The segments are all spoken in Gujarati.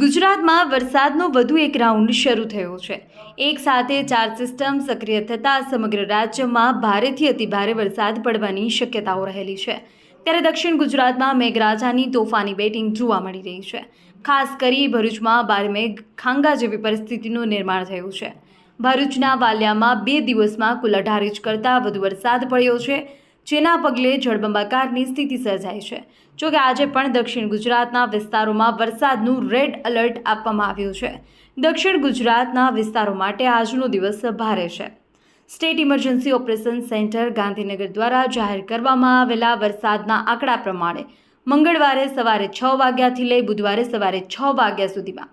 ગુજરાતમાં વરસાદનો વધુ એક રાઉન્ડ શરૂ થયો છે. એક સાથે ચાર સિસ્ટમ સક્રિય થતાં સમગ્ર રાજ્યમાં ભારેથી અતિભારે વરસાદ પડવાની શક્યતાઓ રહેલી છે. ત્યારે દક્ષિણ ગુજરાતમાં મેઘરાજાની તોફાની બેટિંગ જોવા મળી રહી છે. ખાસ કરી ભરૂચમાં બાર મેઘ ખાંગા જેવી પરિસ્થિતિનું નિર્માણ થયું છે. ભરૂચના વાલિયામાં બે દિવસમાં કુલ અઢાર ઇંચ કરતાં વધુ વરસાદ પડ્યો છે. જેના પગલે જળબંબાકારની સ્થિતિ સર્જાઈ છે. જોકે આજે પણ દક્ષિણ ગુજરાતના વિસ્તારોમાં વરસાદનું રેડ એલર્ટ આપવામાં આવ્યું છે. દક્ષિણ ગુજરાતના વિસ્તારો માટે આજનો દિવસ ભારે છે. State emergency operation centre Gandhinagar દ્વારા જાહેર કરવામાં આવેલા વરસાદના આંકડા પ્રમાણે મંગળવારે સવારે છ વાગ્યાથી લઈ બુધવારે સવારે છ વાગ્યા સુધીમાં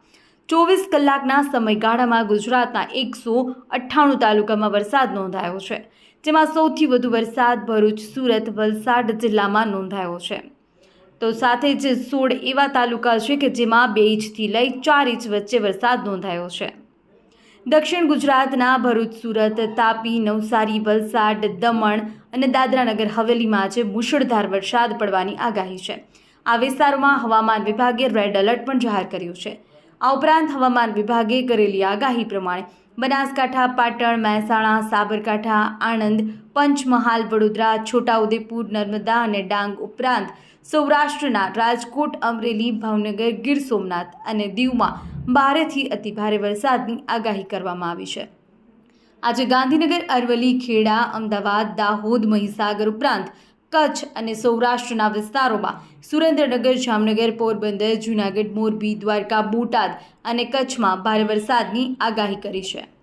ચોવીસ કલાકના સમયગાળામાં ગુજરાતના એકસો અઠ્ઠાણું તાલુકામાં વરસાદ નોંધાયો છે, જેમાં સૌથી વધુ વરસાદ ભરૂચ, સુરત, વલસાડ જિલ્લામાં નોંધાયો છે. તો સાથે જ સોળ એવા તાલુકા છે કે જેમાં બે ઇંચથી લઈ ચાર ઇંચ વચ્ચે વરસાદ નોંધાયો છે. દક્ષિણ ગુજરાતના ભરૂચ, સુરત, તાપી, નવસારી, વલસાડ, દમણ અને દાદરાનગર હવેલીમાં આજે મુશળધાર વરસાદ પડવાની આગાહી છે. આ વિસ્તારોમાં હવામાન વિભાગે રેડ એલર્ટ પણ જાહેર કર્યું છે. આ ઉપરાંત હવામાન વિભાગે કરેલી આગાહી પ્રમાણે બનાસકાંઠા, પાટણ, મહેસાણા, સાબરકાંઠા, આણંદ, પંચમહાલ, વડોદરા, છોટાઉદેપુર, નર્મદા અને ડાંગ ઉપરાંત સૌરાષ્ટ્રના રાજકોટ, અમરેલી, ભાવનગર, ગીર સોમનાથ અને દીવમાં ભારેથી અતિભારે વરસાદની આગાહી કરવામાં આવી છે. આજે ગાંધીનગર, અરવલ્લી, ખેડા, અમદાવાદ, દાહોદ, મહીસાગર ઉપરાંત કચ્છ અને સૌરાષ્ટ્રના વિસ્તારોમાં સુરેન્દ્રનગર, જામનગર, પોરબંદર, જૂનાગઢ, મોરબી, દ્વારકા, બોટાદ અને કચ્છમાં ભારે વરસાદની આગાહી કરી છે.